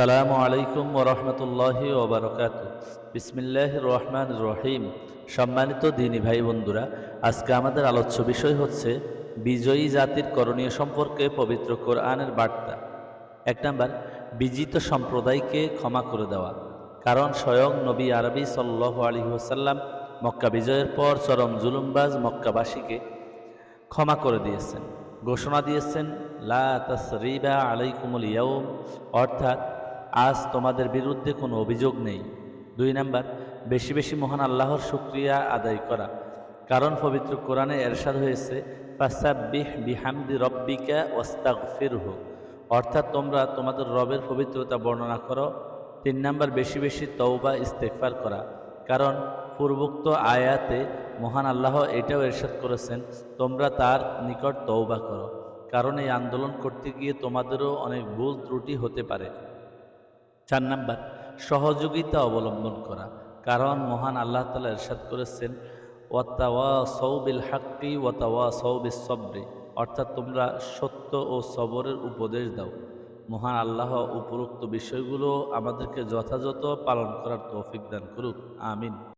সালামু আলাইকুম ওরহমতুল্লাহ ওবরকাত বিসমিল্লাহ রহমান রহিম। সম্মানিত দিনী ভাই বন্ধুরা, আজকে আমাদের আলোচ্য বিষয় হচ্ছে বিজয়ী জাতির করণীয় সম্পর্কে পবিত্র কোরআনের বার্তা। এক নাম্বার, বিজিত সম্প্রদায়কে ক্ষমা করে দেওয়া। কারণ স্বয়ং নবী আরবি সাল্লাহ আলী ওসাল্লাম মক্কা বিজয়ের পর চরম জুলুমবাজ মক্কাবাসীকে ক্ষমা করে দিয়েছেন। ঘোষণা দিয়েছেন, লা তাসরিবা আলাইকুমুল ইয়াউম। অর্থাৎ আজ তোমাদের বিরুদ্ধে কোনো অভিযোগ নেই। দুই নাম্বার, বেশি বেশি মহান আল্লাহর শুক্রিয়া আদায় করা। কারণ পবিত্র কোরআনে এরশাদ হয়েছে, ফাসাব্বিহ বিহামদি রব্বিকা ওয়াস্তাগফিরহু। অর্থাৎ তোমরা তোমাদের রবের পবিত্রতা বর্ণনা করো। তিন নাম্বার, বেশি বেশি তওবা ইস্তেকফার করা। কারণ পূর্বোক্ত আয়াতে মহান আল্লাহ এটাও এরশাদ করেছেন, তোমরা তার নিকট তওবা করো। কারণ এই আন্দোলন করতে গিয়ে তোমাদেরও অনেক ভুল ত্রুটি হতে পারে। চার নাম্বার, সহযোগিতা অবলম্বন করা। কারণ মহান আল্লাহ তালা এরশাদ করেছেন ওয়াতাওয়া সৌবিল হাক্কি ওয়াতাওয়া সৌবিল সবরে অর্থাৎ তোমরা সত্য ও সবরের উপদেশ দাও। মহান আল্লাহ উপরোক্ত বিষয়গুলো আমাদেরকে যথাযথ পালন করার তৌফিক দান করুক। আমিন।